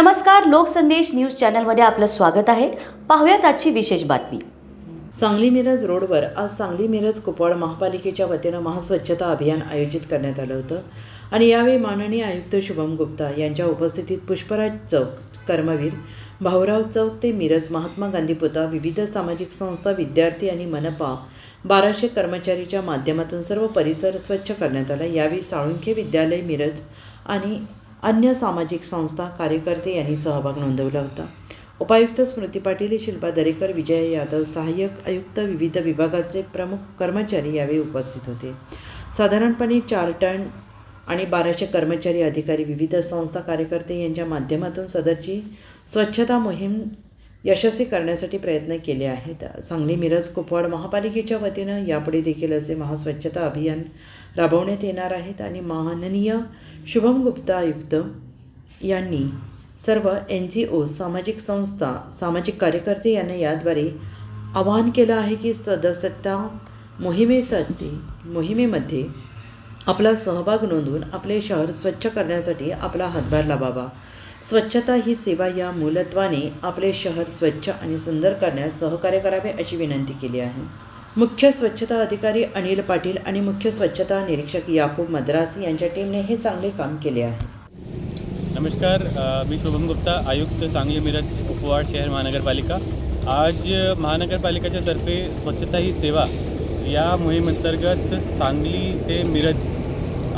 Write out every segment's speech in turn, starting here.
नमस्कार लोकसंदेश न्यूज चॅनलमध्ये आपलं स्वागत आहे. पाहूयात आजची विशेष बातमी. सांगली मिरज रोडवर आज सांगली मिरज कुपवाड महापालिकेच्या वतीनं महास्वच्छता अभियान आयोजित करण्यात आलं होतं. आणि यावेळी माननीय आयुक्त शुभम गुप्ता यांच्या उपस्थितीत पुष्पराज चौक कर्मवीर भाऊराव चौक ते मिरज महात्मा गांधी पुतळा विविध सामाजिक संस्था विद्यार्थी आणि मनपा बाराशे कर्मचारीच्या माध्यमातून सर्व परिसर स्वच्छ करण्यात आला. यावेळी साळुंखे विद्यालय मिरज आणि अन्य सामाजिक संस्था कार्यकर्ते यांनी सहभाग नोंदवला होता. उपायुक्त स्मृती पाटील शिल्पा दरेकर विजय यादव सहाय्यक आयुक्त विविध विभागाचे प्रमुख कर्मचारी यावेळी उपस्थित होते. साधारणपणे चार टन आणि बाराशे कर्मचारी अधिकारी विविध संस्था कार्यकर्ते यांच्या माध्यमातून सदरची स्वच्छता मोहीम यशस्वी करण्यासाठी प्रयत्न केले आहेत. सांगली मिरज कुपवाड महापालिकेच्या वतीनं यापुढे देखील असे महास्वच्छता अभियान राबवण्यात येणार आहेत आणि माननीय शुभम गुप्ता आयुक्त यांनी सर्व एन जी ओ सामाजिक संस्था सामाजिक कार्यकर्ते यांना याद्वारे आवाहन केलं आहे की सदस्यता मोहिमेसाठी मोहिमेमध्ये आपला सहभाग नोंदवून आपले शहर स्वच्छ करण्यासाठी आपला हातभार लावावा. स्वच्छता ही सेवा या मूलत्वाने आपले शहर स्वच्छ आणि सुंदर करण्यास सहकार्य करावे अशी विनंती केली आहे. मुख्य स्वच्छता अधिकारी अनिल पाटील आणि मुख्य स्वच्छता निरीक्षक याकूब मद्रास यांच्या टीमने हे चांगले काम केले आहे. नमस्कार मी शुभम गुप्ता आयुक्त सांगली मिरज उपवाड शहर महानगरपालिका. आज महानगरपालिकेच्या तर्फे स्वच्छता ही सेवा या मोहिमेअंतर्गत सांगली ते मिरज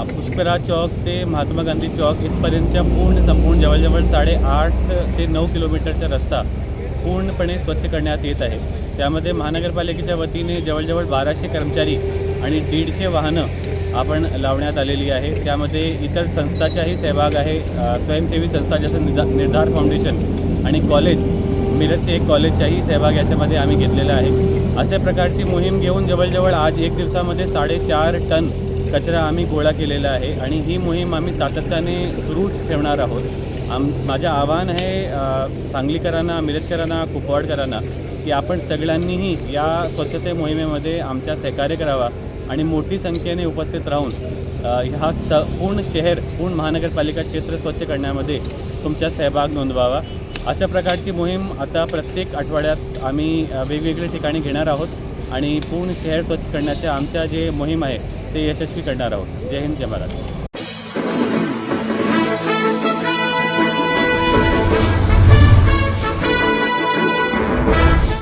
अ, चौक ते महात्मा गांधी चौक इथपर्यंतच्या पूर्ण संपूर्ण जवळजवळ साडेआठ ते नऊ किलोमीटरचा रस्ता पूर्णपणे स्वच्छ करण्यात येत आहे. त्यामध्ये महानगरपालिकेच्या वतीने जवळजवळ बाराशे कर्मचारी आणि दीडशे वाहनं आपण लावण्यात आलेली आहे. त्यामध्ये इतर संस्थाचाही सहभाग आहे. स्वयंसेवी संस्था जसं निदा निर्धार फाउंडेशन आणि कॉलेज मिरजचे एक कॉलेजचाही सहभाग याच्यामध्ये आम्ही घेतलेला आहे. अशा प्रकारची मोहीम घेऊन जवळजवळ आज एक दिवसामध्ये साडेचार टन कचरा आम्ही गोळा केलेला आहे आणि ही मोहीम आम्ही सातत्याने सुरूच ठेवणार आहोत. आम माझं आव्हान आहे सांगलीकरांना मिरजकरांना कुपवाडकरांना की आपण सगळ्यांनीही या स्वच्छते मोहिमेमध्ये आमच्या सहकार्य करावा आणि मोठी संख्येने उपस्थित राहून ह्या हा स पूर्ण शहर पूर्ण महानगरपालिका क्षेत्र स्वच्छ करण्यामध्ये तुमचा सहभाग नोंदवावा. अशा प्रकारची मोहीम आता प्रत्येक आठवड्यात आम्ही वेगवेगळ्या ठिकाणी घेणार आहोत. आणि पूर्ण शहर स्वच्छ करण्याचे आमच्या जे मोहीम आहे ते यशस्वी करणार आहोत. जय हिंद जय महाराज